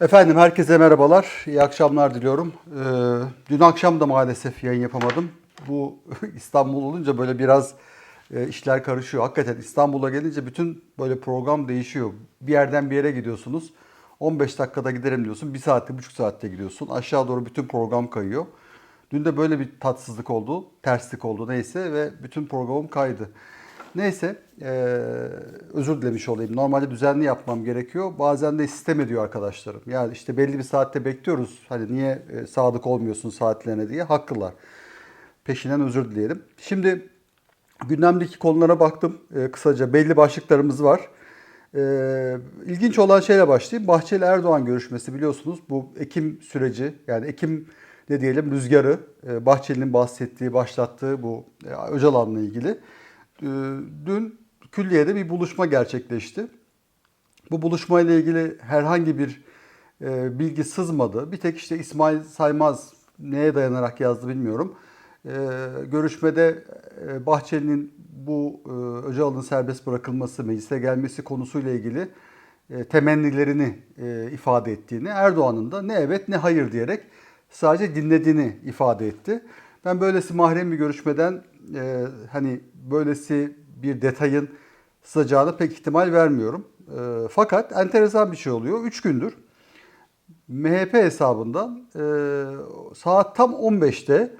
Efendim herkese merhabalar, iyi akşamlar diliyorum. Ee, dün akşam da maalesef yayın yapamadım. Bu İstanbul olunca böyle biraz e, işler karışıyor. Hakikaten İstanbul'a gelince bütün böyle program değişiyor. Bir yerden bir yere gidiyorsunuz. 15 dakikada giderim diyorsun. Bir saatte, buçuk saatte gidiyorsun. Aşağı doğru bütün program kayıyor. Dün de böyle bir tatsızlık oldu, terslik oldu neyse ve bütün programım kaydı. Neyse, eee, özür dilemiş olayım. Normalde düzenli yapmam gerekiyor. Bazen de sistem ediyor arkadaşlarım. Yani işte belli bir saatte bekliyoruz. Hani niye e, sadık olmuyorsun saatlerine diye haklılar. Peşinden özür dileyelim. Şimdi gündemdeki konulara baktım e, kısaca. Belli başlıklarımız var. E, ilginç olan şeyle başlayayım. Bahçeli Erdoğan görüşmesi biliyorsunuz bu Ekim süreci yani Ekim ne diyelim rüzgarı e, Bahçeli'nin bahsettiği, başlattığı bu e, Öcalan'la ilgili. E, dün külliyede bir buluşma gerçekleşti. Bu buluşmayla ilgili herhangi bir e, bilgi sızmadı. Bir tek işte İsmail Saymaz neye dayanarak yazdı bilmiyorum. E, görüşmede e, Bahçeli'nin bu e, Öcalan'ın serbest bırakılması, meclise gelmesi konusuyla ilgili temennilerini ifade ettiğini, Erdoğan'ın da ne evet ne hayır diyerek sadece dinlediğini ifade etti. Ben böylesi mahrem bir görüşmeden e, hani böylesi bir detayın sızacağına pek ihtimal vermiyorum. E, fakat enteresan bir şey oluyor. 3 gündür MHP hesabından e, saat tam 15'te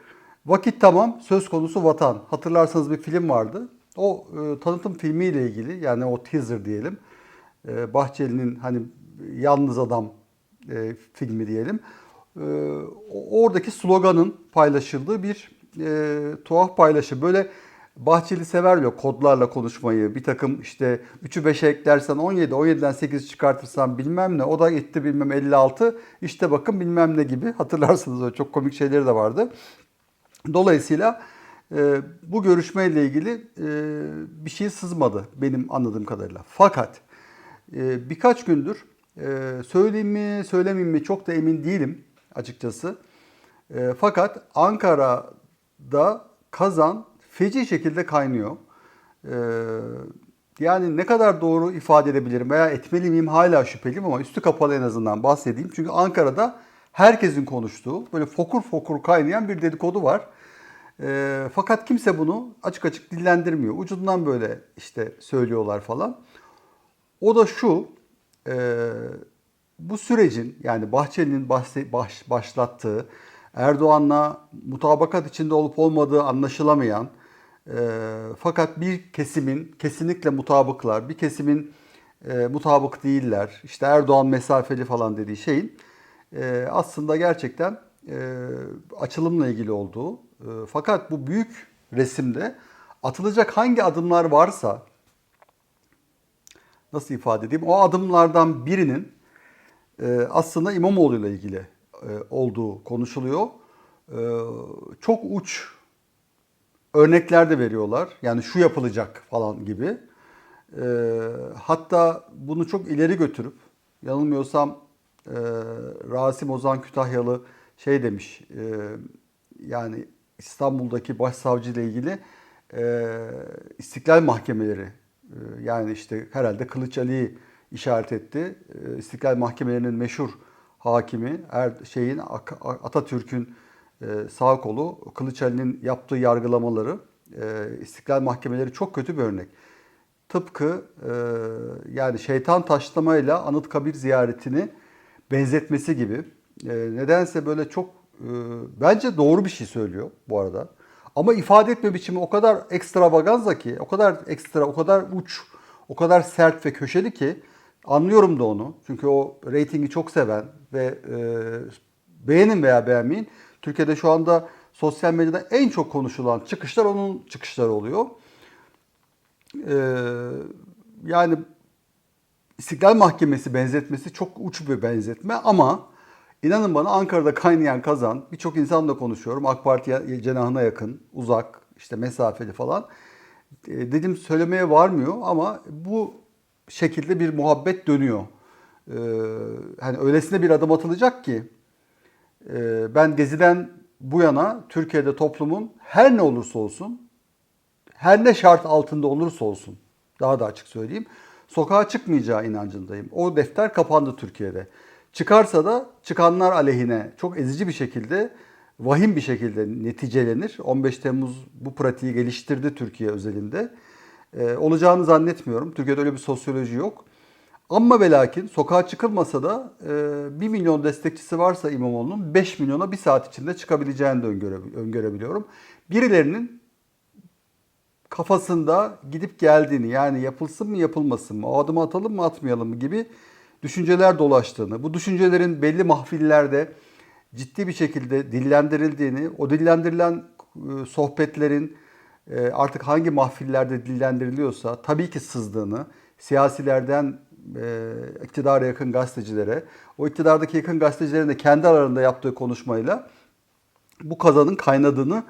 vakit tamam söz konusu vatan. Hatırlarsanız bir film vardı. O e, tanıtım filmiyle ilgili yani o teaser diyelim. E, Bahçeli'nin hani yalnız adam e, filmi diyelim. E, oradaki sloganın paylaşıldığı bir e, tuhaf paylaşım. Böyle Bahçeli sever ya kodlarla konuşmayı. Bir takım işte 3'ü 5'e eklersen 17, 17'den 8 çıkartırsan bilmem ne. O da etti bilmem 56. İşte bakın bilmem ne gibi. Hatırlarsınız o çok komik şeyleri de vardı. Dolayısıyla e, bu görüşmeyle ilgili e, bir şey sızmadı benim anladığım kadarıyla. Fakat e, birkaç gündür e, söyleyeyim mi söylemeyeyim mi çok da emin değilim açıkçası. E, fakat Ankara'da kazan feci şekilde kaynıyor. E, yani ne kadar doğru ifade edebilirim veya etmeli miyim hala şüpheliyim ama üstü kapalı en azından bahsedeyim. Çünkü Ankara'da herkesin konuştuğu böyle fokur fokur kaynayan bir dedikodu var. E, fakat kimse bunu açık açık dillendirmiyor. Ucundan böyle işte söylüyorlar falan. O da şu, e, bu sürecin yani Bahçeli'nin baş, başlattığı, Erdoğan'la mutabakat içinde olup olmadığı anlaşılamayan, e, fakat bir kesimin kesinlikle mutabıklar, bir kesimin e, mutabık değiller, işte Erdoğan mesafeli falan dediği şeyin e, aslında gerçekten e, açılımla ilgili olduğu. E, fakat bu büyük resimde atılacak hangi adımlar varsa nasıl ifade edeyim? O adımlardan birinin e, aslında İmamoğlu ile ilgili olduğu konuşuluyor. E, çok uç örnekler de veriyorlar. Yani şu yapılacak falan gibi. E, hatta bunu çok ileri götürüp yanılmıyorsam e, Rasim Ozan Kütahyalı şey demiş. e, yani İstanbul'daki başsavcı ile ilgili e, istiklal mahkemeleri e, yani işte herhalde Kılıç Ali'yi işaret etti. E, İstiklal mahkemelerinin meşhur hakimi er, şeyin Atatürk'ün e, sağ kolu Kılıç Ali'nin yaptığı yargılamaları e, İstiklal mahkemeleri çok kötü bir örnek. Tıpkı e, yani şeytan taşlamayla Anıtkabir ziyaretini benzetmesi gibi. E, nedense böyle çok e, bence doğru bir şey söylüyor bu arada. Ama ifade etme biçimi o kadar ekstravaganza ki, o kadar ekstra, o kadar uç, o kadar sert ve köşeli ki anlıyorum da onu. Çünkü o reytingi çok seven ve e, beğenin veya beğenmeyin. Türkiye'de şu anda sosyal medyada en çok konuşulan çıkışlar onun çıkışları oluyor. Ee, yani İstiklal Mahkemesi benzetmesi çok uç bir benzetme ama inanın bana Ankara'da kaynayan kazan birçok insanla konuşuyorum. AK Parti cenahına yakın, uzak, işte mesafeli falan. E, dedim söylemeye varmıyor ama bu şekilde bir muhabbet dönüyor. E, hani öylesine bir adım atılacak ki e, ben Gezi'den bu yana Türkiye'de toplumun her ne olursa olsun her ne şart altında olursa olsun daha da açık söyleyeyim sokağa çıkmayacağı inancındayım. O defter kapandı Türkiye'de. Çıkarsa da çıkanlar aleyhine çok ezici bir şekilde, vahim bir şekilde neticelenir. 15 Temmuz bu pratiği geliştirdi Türkiye özelinde. Ee, olacağını zannetmiyorum. Türkiye'de öyle bir sosyoloji yok. Ama ve lakin sokağa çıkılmasa da e, 1 milyon destekçisi varsa İmamoğlu'nun 5 milyona bir saat içinde çıkabileceğini de öngöre- öngörebiliyorum. Birilerinin kafasında gidip geldiğini yani yapılsın mı yapılmasın mı, o adımı atalım mı atmayalım mı gibi düşünceler dolaştığını, bu düşüncelerin belli mahfillerde ciddi bir şekilde dillendirildiğini, o dillendirilen e, sohbetlerin e, artık hangi mahfillerde dillendiriliyorsa tabii ki sızdığını, siyasilerden e, iktidara yakın gazetecilere, o iktidardaki yakın gazetecilerin de kendi aralarında yaptığı konuşmayla bu kazanın kaynadığını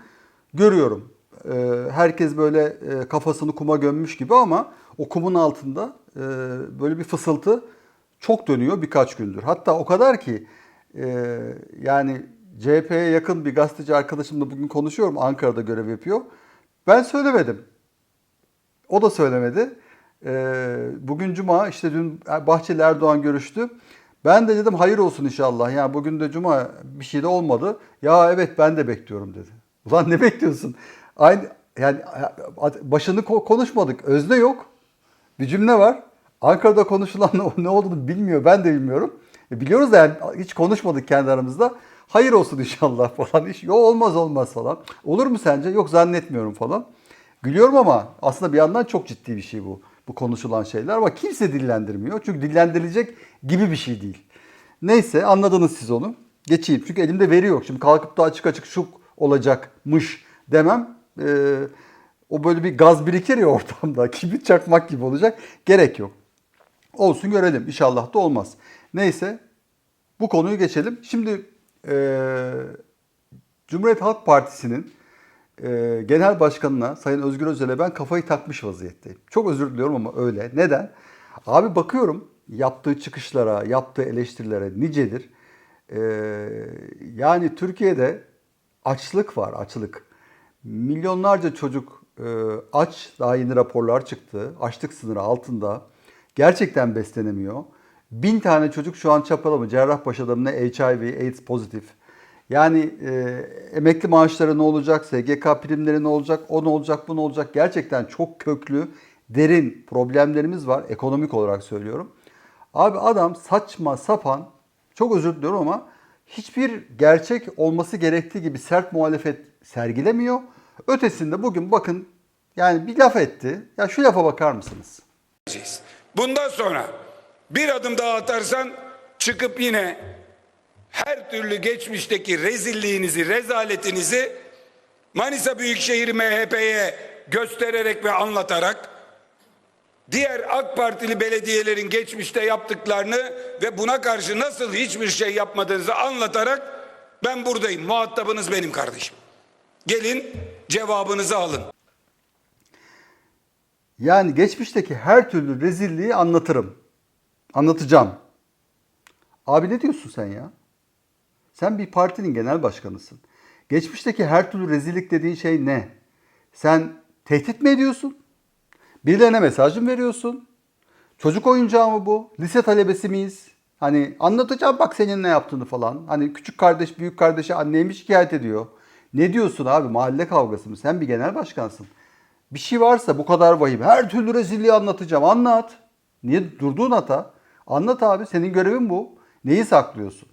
görüyorum. Ee, Herkes böyle e, kafasını kuma gömmüş gibi ama o kumun altında e, böyle bir fısıltı çok dönüyor birkaç gündür. Hatta o kadar ki yani CHP'ye yakın bir gazeteci arkadaşımla bugün konuşuyorum. Ankara'da görev yapıyor. Ben söylemedim. O da söylemedi. Ee, bugün cuma işte dün Bahçeli Erdoğan görüştü. Ben de dedim hayır olsun inşallah. Yani bugün de cuma bir şey de olmadı. Ya evet ben de bekliyorum dedi. Ulan ne bekliyorsun? Aynı yani başını ko- konuşmadık. Özne yok. Bir cümle var. Ankara'da konuşulan ne olduğunu bilmiyor. Ben de bilmiyorum. E biliyoruz da yani hiç konuşmadık kendi aramızda. Hayır olsun inşallah falan. İş, yok olmaz olmaz falan. Olur mu sence? Yok zannetmiyorum falan. Gülüyorum ama aslında bir yandan çok ciddi bir şey bu. Bu konuşulan şeyler ama kimse dillendirmiyor. Çünkü dillendirilecek gibi bir şey değil. Neyse anladınız siz onu. Geçeyim. Çünkü elimde veri yok. Şimdi kalkıp da açık açık şu olacakmış demem. Ee, o böyle bir gaz birikir ya ortamda. Kibrit çakmak gibi olacak. Gerek yok. Olsun görelim. İnşallah da olmaz. Neyse bu konuyu geçelim. Şimdi eee Cumhuriyet Halk Partisi'nin e, genel başkanına Sayın Özgür Özel'e ben kafayı takmış vaziyetteyim. Çok özür diliyorum ama öyle. Neden? Abi bakıyorum yaptığı çıkışlara, yaptığı eleştirilere nicedir. E, yani Türkiye'de açlık var, açlık. Milyonlarca çocuk e, aç, daha yeni raporlar çıktı. Açlık sınırı altında. Gerçekten beslenemiyor. Bin tane çocuk şu an Çapalama, Cerrahpaşa'da mı HIV, AIDS pozitif. Yani e, emekli maaşları ne olacak, SGK primleri ne olacak, o ne olacak, bu ne olacak? Gerçekten çok köklü, derin problemlerimiz var ekonomik olarak söylüyorum. Abi adam saçma sapan, çok özür diliyorum ama hiçbir gerçek olması gerektiği gibi sert muhalefet sergilemiyor. Ötesinde bugün bakın yani bir laf etti. Ya şu lafa bakar mısınız? Bundan sonra bir adım daha atarsan çıkıp yine her türlü geçmişteki rezilliğinizi, rezaletinizi Manisa Büyükşehir MHP'ye göstererek ve anlatarak diğer AK Partili belediyelerin geçmişte yaptıklarını ve buna karşı nasıl hiçbir şey yapmadığınızı anlatarak ben buradayım. Muhatabınız benim kardeşim. Gelin cevabınızı alın. Yani geçmişteki her türlü rezilliği anlatırım. Anlatacağım. Abi ne diyorsun sen ya? Sen bir partinin genel başkanısın. Geçmişteki her türlü rezillik dediğin şey ne? Sen tehdit mi ediyorsun? Birilerine mesaj mı veriyorsun? Çocuk oyuncağı mı bu? Lise talebesi miyiz? Hani anlatacağım bak senin ne yaptığını falan. Hani küçük kardeş büyük kardeşe annemi şikayet ediyor. Ne diyorsun abi mahalle kavgası mı? Sen bir genel başkansın. Bir şey varsa bu kadar vahim. Her türlü rezilliği anlatacağım. Anlat. Niye durduğun hata? Anlat abi. Senin görevin bu. Neyi saklıyorsun?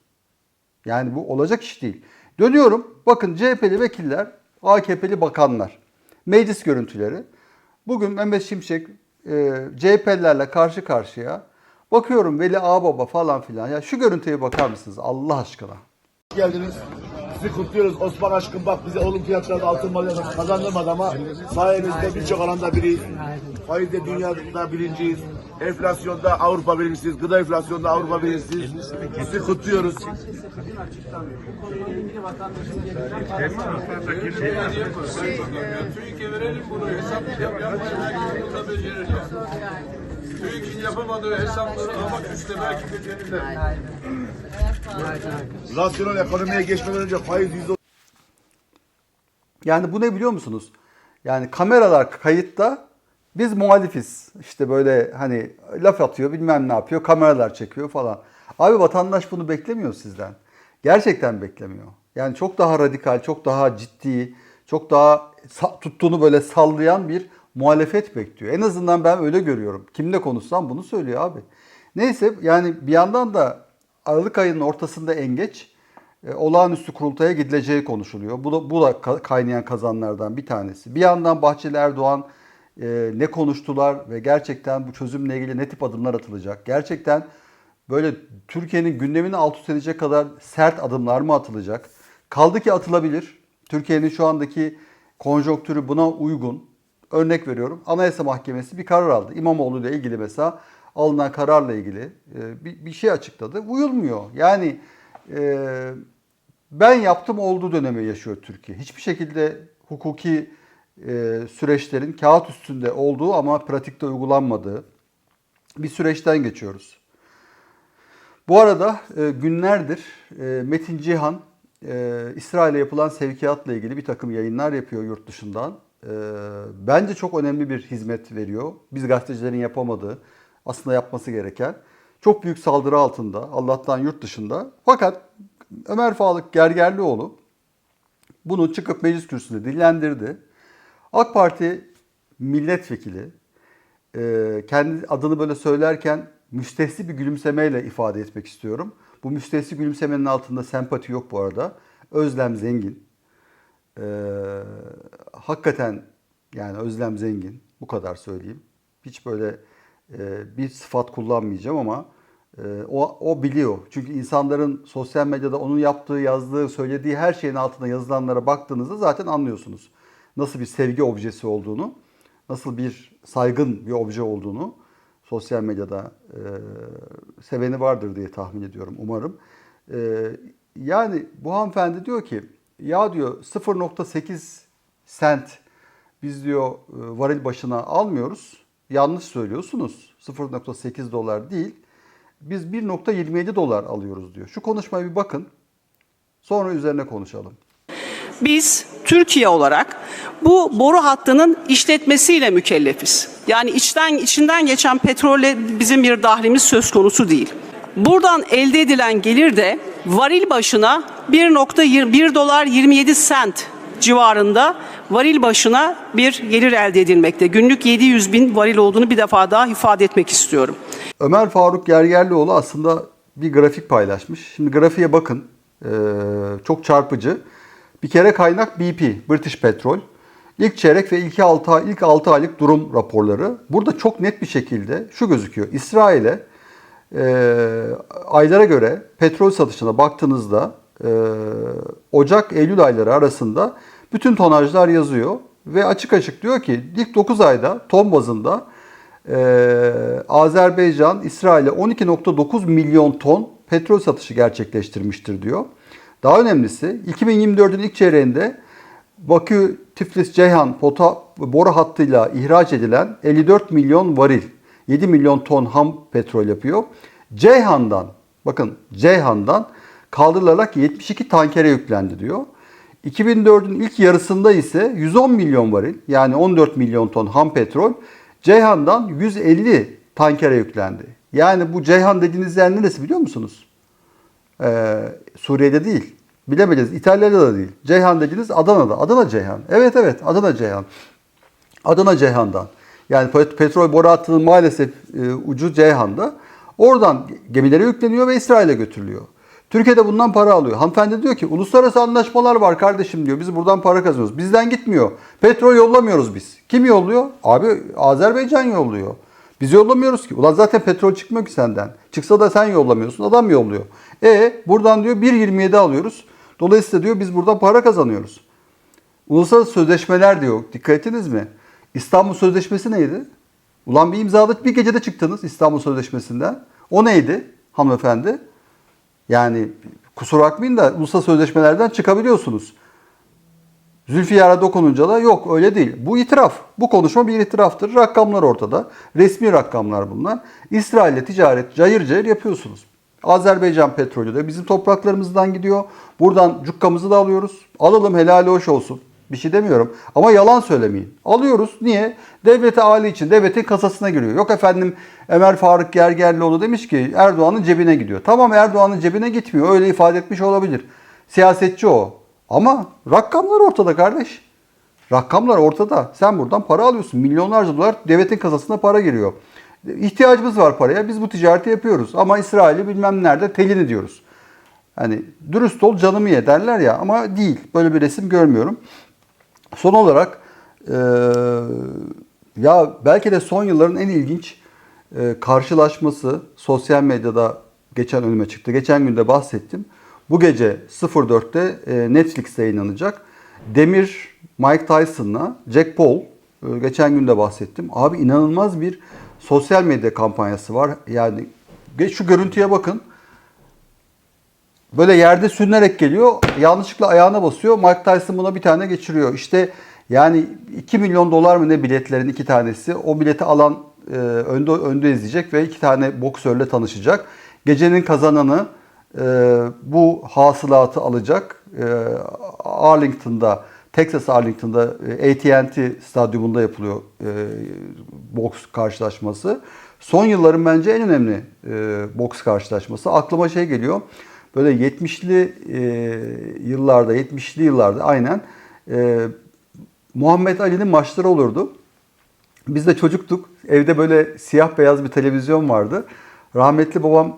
Yani bu olacak iş değil. Dönüyorum. Bakın CHP'li vekiller, AKP'li bakanlar. Meclis görüntüleri. Bugün Mehmet Şimşek e, CHP'lilerle karşı karşıya. Bakıyorum Veli Ağbaba falan filan. Ya şu görüntüye bakar mısınız Allah aşkına? Geldiniz. Sizi kutluyoruz. Osman aşkım bak bize olimpiyatlarda altın madalya kazandırmadı ama sayenizde birçok alanda biriyiz. Faizde dünyada birinciyiz. Enflasyonda Avrupa birincisiyiz. Gıda enflasyonda Avrupa birincisiyiz. Sizi kutluyoruz. TÜİK'e verelim bunu hesap yap yapmayı becerir. TÜİK'in yapamadığı hesapları ama üstte belki becerirler. Rasyonel ekonomiye geçmeden önce faiz yüzde Yani bu ne biliyor musunuz? Yani kameralar kayıtta biz muhalifiz. İşte böyle hani laf atıyor bilmem ne yapıyor kameralar çekiyor falan. Abi vatandaş bunu beklemiyor sizden. Gerçekten beklemiyor. Yani çok daha radikal, çok daha ciddi, çok daha tuttuğunu böyle sallayan bir muhalefet bekliyor. En azından ben öyle görüyorum. Kimle konuşsam bunu söylüyor abi. Neyse yani bir yandan da Aralık ayının ortasında en geç e, olağanüstü kurultaya gidileceği konuşuluyor. Bu da, bu da ka- kaynayan kazanlardan bir tanesi. Bir yandan Bahçeli Erdoğan e, ne konuştular ve gerçekten bu çözümle ilgili ne tip adımlar atılacak? Gerçekten böyle Türkiye'nin gündemini alt üst edecek kadar sert adımlar mı atılacak? Kaldı ki atılabilir. Türkiye'nin şu andaki konjonktürü buna uygun. Örnek veriyorum. Anayasa Mahkemesi bir karar aldı. İmamoğlu ile ilgili mesela alınan kararla ilgili e, bir, şey açıkladı. Uyulmuyor. Yani e, ben yaptım olduğu dönemi yaşıyor Türkiye. Hiçbir şekilde hukuki süreçlerin kağıt üstünde olduğu ama pratikte uygulanmadığı bir süreçten geçiyoruz. Bu arada e, günlerdir e, Metin Cihan e, İsrail'e yapılan sevkiyatla ilgili bir takım yayınlar yapıyor yurt dışından. E, bence çok önemli bir hizmet veriyor. Biz gazetecilerin yapamadığı, aslında yapması gereken. Çok büyük saldırı altında, Allah'tan yurt dışında. Fakat Ömer Faruk Gergerlioğlu bunu çıkıp meclis kürsüsünde dillendirdi. AK Parti milletvekili e, kendi adını böyle söylerken müstehsi bir gülümsemeyle ifade etmek istiyorum. Bu müstehsi gülümsemenin altında sempati yok bu arada. Özlem zengin. E, hakikaten yani Özlem zengin. Bu kadar söyleyeyim. Hiç böyle e, bir sıfat kullanmayacağım ama o, o biliyor. Çünkü insanların sosyal medyada onun yaptığı, yazdığı, söylediği her şeyin altına yazılanlara baktığınızda zaten anlıyorsunuz. Nasıl bir sevgi objesi olduğunu, nasıl bir saygın bir obje olduğunu sosyal medyada e, seveni vardır diye tahmin ediyorum umarım. E, yani bu hanımefendi diyor ki ya diyor 0.8 sent biz diyor e, varil başına almıyoruz. Yanlış söylüyorsunuz. 0.8 dolar değil. Biz 1.27 dolar alıyoruz diyor. Şu konuşmaya bir bakın. Sonra üzerine konuşalım. Biz Türkiye olarak bu boru hattının işletmesiyle mükellefiz. Yani içten içinden geçen petrolle bizim bir dahlimiz söz konusu değil. Buradan elde edilen gelir de varil başına 1.1 dolar 27 sent civarında varil başına bir gelir elde edilmekte. Günlük 700 bin varil olduğunu bir defa daha ifade etmek istiyorum. Ömer Faruk Gergerlioğlu aslında bir grafik paylaşmış. Şimdi grafiğe bakın. Ee, çok çarpıcı. Bir kere kaynak BP, British Petrol. İlk çeyrek ve ilk 6, ay, ilk 6 aylık durum raporları. Burada çok net bir şekilde şu gözüküyor. İsrail'e e, aylara göre petrol satışına baktığınızda e, Ocak-Eylül ayları arasında bütün tonajlar yazıyor. Ve açık açık diyor ki ilk 9 ayda ton bazında ee, Azerbaycan İsrail'e 12.9 milyon ton petrol satışı gerçekleştirmiştir diyor. Daha önemlisi 2024'ün ilk çeyreğinde Bakü Tiflis Ceyhan pota, boru hattıyla ihraç edilen 54 milyon varil 7 milyon ton ham petrol yapıyor. Ceyhan'dan bakın Ceyhan'dan kaldırılarak 72 tankere yüklendi diyor. 2004'ün ilk yarısında ise 110 milyon varil yani 14 milyon ton ham petrol Ceyhan'dan 150 tankere yüklendi. Yani bu Ceyhan dediğiniz yer neresi biliyor musunuz? Ee, Suriye'de değil. Bilemediniz. İtalya'da da değil. Ceyhan dediğiniz Adana'da. Adana Ceyhan. Evet evet Adana Ceyhan. Adana Ceyhan'dan. Yani pet- petrol boru hattının maalesef e, ucu Ceyhan'da. Oradan gemilere yükleniyor ve İsrail'e götürülüyor. Türkiye'de bundan para alıyor. Hanımefendi diyor ki uluslararası anlaşmalar var kardeşim diyor. Biz buradan para kazanıyoruz. Bizden gitmiyor. Petrol yollamıyoruz biz. Kim yolluyor? Abi Azerbaycan yolluyor. Biz yollamıyoruz ki. Ulan zaten petrol çıkmıyor ki senden. Çıksa da sen yollamıyorsun. Adam yolluyor. E buradan diyor 1.27 alıyoruz. Dolayısıyla diyor biz buradan para kazanıyoruz. Uluslararası sözleşmeler diyor. Dikkat ettiniz mi? İstanbul Sözleşmesi neydi? Ulan bir imzaladık bir gecede çıktınız İstanbul Sözleşmesi'nden. O neydi hanımefendi? Yani kusura bakmayın da uluslararası sözleşmelerden çıkabiliyorsunuz. Zülfiyar'a dokununca da yok öyle değil. Bu itiraf. Bu konuşma bir itiraftır. Rakamlar ortada. Resmi rakamlar bunlar. İsrail'le ticaret cayır cayır yapıyorsunuz. Azerbaycan petrolü de bizim topraklarımızdan gidiyor. Buradan cukkamızı da alıyoruz. Alalım helali hoş olsun. Bir şey demiyorum. Ama yalan söylemeyin. Alıyoruz. Niye? Devlete aile için. Devletin kasasına giriyor. Yok efendim Ömer Faruk Gergerlioğlu demiş ki Erdoğan'ın cebine gidiyor. Tamam Erdoğan'ın cebine gitmiyor. Öyle ifade etmiş olabilir. Siyasetçi o. Ama rakamlar ortada kardeş. Rakamlar ortada. Sen buradan para alıyorsun. Milyonlarca dolar devletin kasasına para giriyor. İhtiyacımız var paraya. Biz bu ticareti yapıyoruz. Ama İsrail'i bilmem nerede telin ediyoruz. Hani dürüst ol canımı ye derler ya ama değil. Böyle bir resim görmüyorum. Son olarak eee, ya belki de son yılların en ilginç eee, karşılaşması sosyal medyada geçen önüme çıktı. Geçen günde bahsettim. Bu gece 04'te eee, Netflix'te yayınlanacak. Demir Mike Tyson'la Jack Paul eee, geçen günde bahsettim. Abi inanılmaz bir sosyal medya kampanyası var. Yani şu görüntüye bakın. Böyle yerde sürünerek geliyor. Yanlışlıkla ayağına basıyor. Mike Tyson buna bir tane geçiriyor. İşte yani 2 milyon dolar mı ne biletlerin iki tanesi. O bileti alan e, önde önde izleyecek ve iki tane boksörle tanışacak. Gecenin kazananı e, bu hasılatı alacak. E, Arlington'da, Texas Arlington'da e, AT&T stadyumunda yapılıyor e, boks karşılaşması. Son yılların bence en önemli e, boks karşılaşması. Aklıma şey geliyor. Böyle 70'li e, yıllarda, 70'li yıllarda aynen Muhammed Ali'nin maçları olurdu. Biz de çocuktuk. Evde böyle siyah beyaz bir televizyon vardı. Rahmetli babam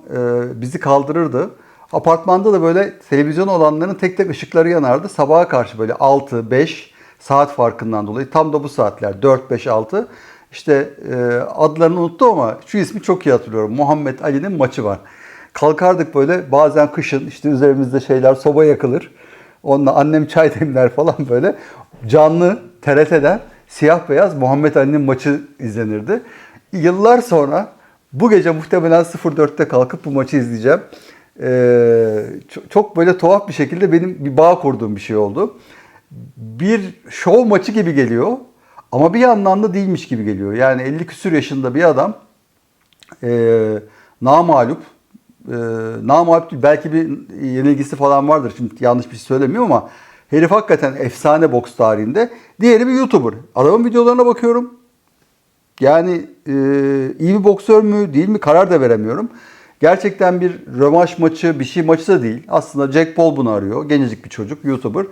bizi kaldırırdı. Apartmanda da böyle televizyon olanların tek tek ışıkları yanardı. Sabaha karşı böyle 6, 5 saat farkından dolayı tam da bu saatler 4, 5, 6. İşte e, adlarını unuttum ama şu ismi çok iyi hatırlıyorum. Muhammed Ali'nin maçı var. Kalkardık böyle bazen kışın işte üzerimizde şeyler soba yakılır. Onunla annem çay demler falan böyle. Canlı TRT'den siyah beyaz Muhammed Ali'nin maçı izlenirdi. Yıllar sonra bu gece muhtemelen 04'te kalkıp bu maçı izleyeceğim. Ee, çok, böyle tuhaf bir şekilde benim bir bağ kurduğum bir şey oldu. Bir şov maçı gibi geliyor ama bir yandan da değilmiş gibi geliyor. Yani 50 küsür yaşında bir adam e, namalup e, namalup belki bir yenilgisi falan vardır. Şimdi yanlış bir şey söylemiyorum ama herif hakikaten efsane boks tarihinde. Diğeri bir YouTuber. Adamın videolarına bakıyorum. Yani e, iyi bir boksör mü değil mi karar da veremiyorum. Gerçekten bir rövanş maçı, bir şey maçı da değil. Aslında Jack Paul bunu arıyor. Gencecik bir çocuk, YouTuber.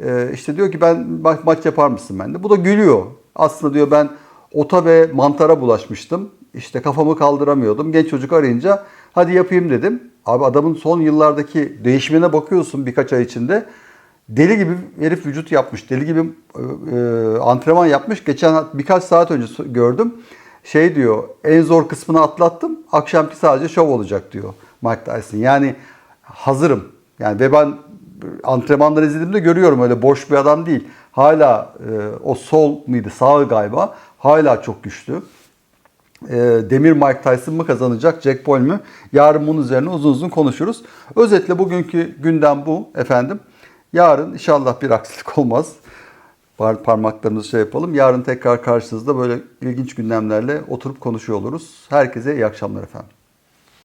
E, işte diyor ki ben ma- maç yapar mısın bende? Bu da gülüyor. Aslında diyor ben ota ve mantara bulaşmıştım. İşte kafamı kaldıramıyordum. Genç çocuk arayınca hadi yapayım dedim. Abi adamın son yıllardaki değişimine bakıyorsun birkaç ay içinde. Deli gibi herif vücut yapmış. Deli gibi e, e, antrenman yapmış. Geçen birkaç saat önce gördüm. Şey diyor en zor kısmını atlattım. Akşamki sadece şov olacak diyor Mike Tyson. Yani hazırım. Yani ve ben antrenmanları izlediğimde görüyorum öyle boş bir adam değil. Hala e, o sol mıydı sağ galiba hala çok güçlü. E, Demir Mike Tyson mı kazanacak, Jack Paul mü? Yarın bunun üzerine uzun uzun konuşuruz. Özetle bugünkü gündem bu efendim. Yarın inşallah bir aksilik olmaz. Par- Parmaklarımızı şey yapalım. Yarın tekrar karşınızda böyle ilginç gündemlerle oturup konuşuyor oluruz. Herkese iyi akşamlar efendim.